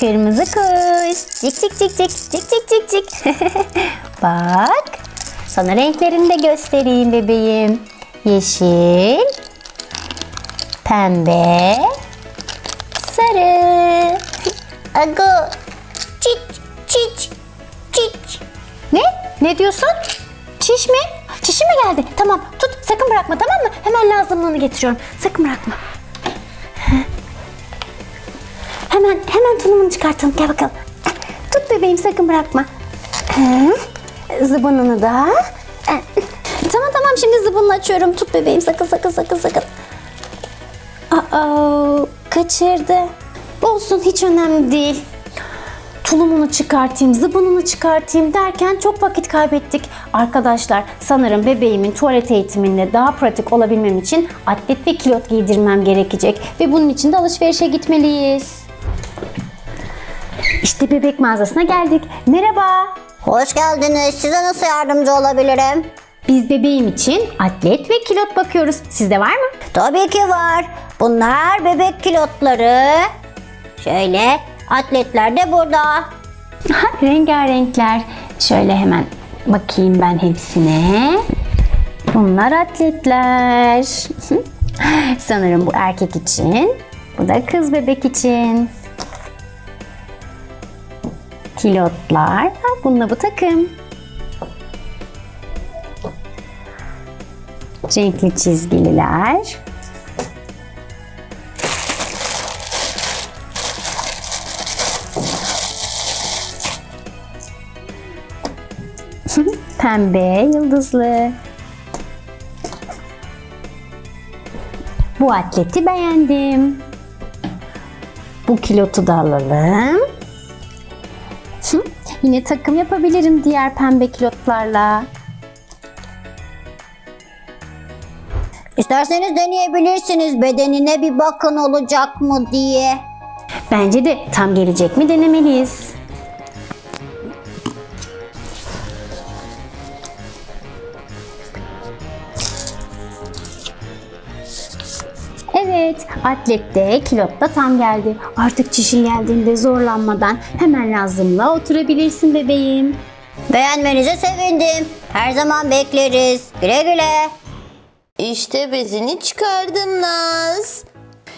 Kırmızı kuş. Cik cik cik cik cik cik cik cik. Bak. Sana renklerini de göstereyim bebeğim. Yeşil, pembe, sarı. Ago. Çiç çiç çiç. Ne? Ne diyorsun? Çiş mi? Çişi mi geldi? Tamam tut sakın bırakma tamam mı? Hemen lazımlığını getiriyorum. Sakın bırakma. Hemen hemen tulumunu çıkartalım. Gel bakalım. Tut bebeğim sakın bırakma. Hı, Zıbınını da. Tamam tamam şimdi zıbınını açıyorum. Tut bebeğim sakın sakın sakın sakın. Aa, kaçırdı. Olsun hiç önemli değil. Tulumunu çıkartayım, zıbınını çıkartayım derken çok vakit kaybettik. Arkadaşlar sanırım bebeğimin tuvalet eğitiminde daha pratik olabilmem için atlet ve kilot giydirmem gerekecek. Ve bunun için de alışverişe gitmeliyiz. İşte bebek mağazasına geldik. Merhaba. Hoş geldiniz. Size nasıl yardımcı olabilirim? Biz bebeğim için atlet ve kilot bakıyoruz. Sizde var mı? Tabii ki var. Bunlar bebek kilotları. Şöyle atletler de burada. Rengarenkler. Şöyle hemen bakayım ben hepsine. Bunlar atletler. Sanırım bu erkek için. Bu da kız bebek için. Kilotlar. Bununla bu takım. Renkli çizgililer. Pembe, yıldızlı. Bu atleti beğendim. Bu kilotu da alalım. Yine takım yapabilirim diğer pembe kilotlarla. İsterseniz deneyebilirsiniz. Bedenine bir bakın olacak mı diye. Bence de tam gelecek mi denemeliyiz. Evet, atlette kilotta tam geldi. Artık çişin geldiğinde zorlanmadan hemen lazımla oturabilirsin bebeğim. Beğenmenize sevindim. Her zaman bekleriz. Güle güle. İşte bezini çıkardım Naz.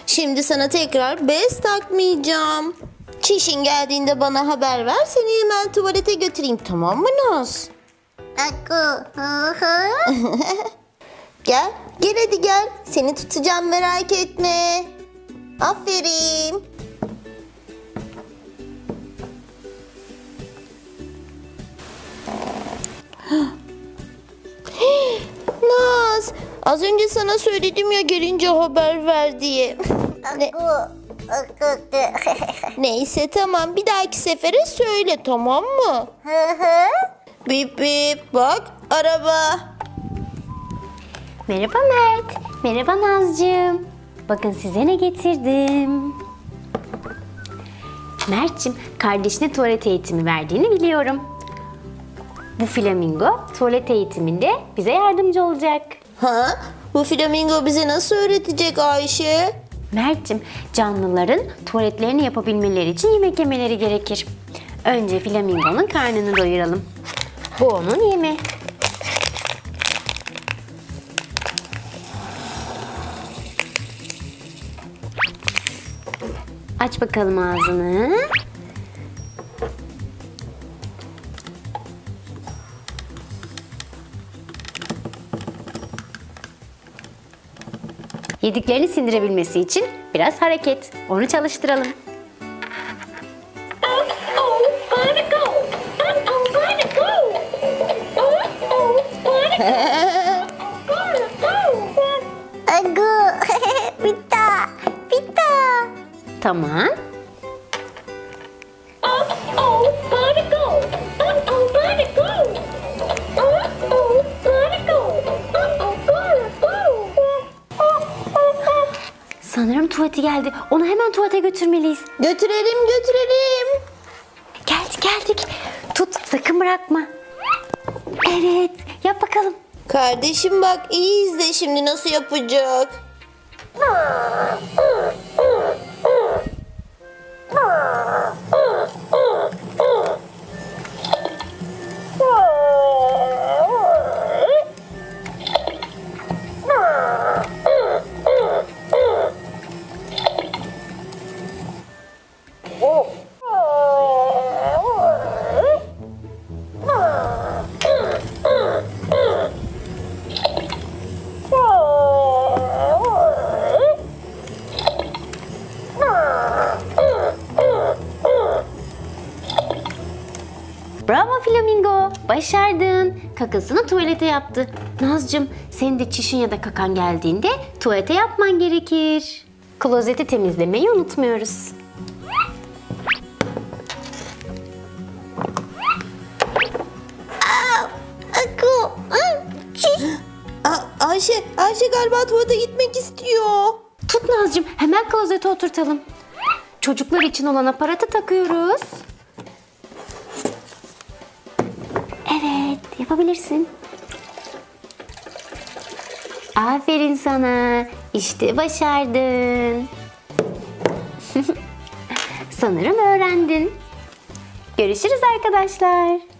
Şimdi sana tekrar bez takmayacağım. Çişin geldiğinde bana haber ver seni hemen tuvalete götüreyim tamam mı Naz? Gel, gel hadi gel. Seni tutacağım merak etme. Aferin. Naz, az önce sana söyledim ya gelince haber ver diye. Ne- neyse tamam bir dahaki sefere söyle tamam mı? bip bip bak araba. Merhaba Mert. Merhaba Nazcığım. Bakın size ne getirdim. Mert'cim kardeşine tuvalet eğitimi verdiğini biliyorum. Bu flamingo tuvalet eğitiminde bize yardımcı olacak. Ha? Bu flamingo bize nasıl öğretecek Ayşe? Mert'cim canlıların tuvaletlerini yapabilmeleri için yemek yemeleri gerekir. Önce flamingonun karnını doyuralım. Bu onun yemi. Aç bakalım ağzını. Yediklerini sindirebilmesi için biraz hareket. Onu çalıştıralım. Tamam. Sanırım tuvaleti geldi. Onu hemen tuvalete götürmeliyiz. Götürelim götürelim. Geldik geldik. Tut sakın bırakma. Evet yap bakalım. Kardeşim bak iyi izle şimdi nasıl yapacak. Bravo Flamingo. Başardın. Kakasını tuvalete yaptı. Nazcığım senin de çişin ya da kakan geldiğinde tuvalete yapman gerekir. Klozeti temizlemeyi unutmuyoruz. Aku. Aa, Ayşe, Ayşe galiba tuvalete gitmek istiyor. Tut Nazcığım hemen klozete oturtalım. Çocuklar için olan aparatı takıyoruz. Yapabilirsin. Aferin sana. İşte başardın. Sanırım öğrendin. Görüşürüz arkadaşlar.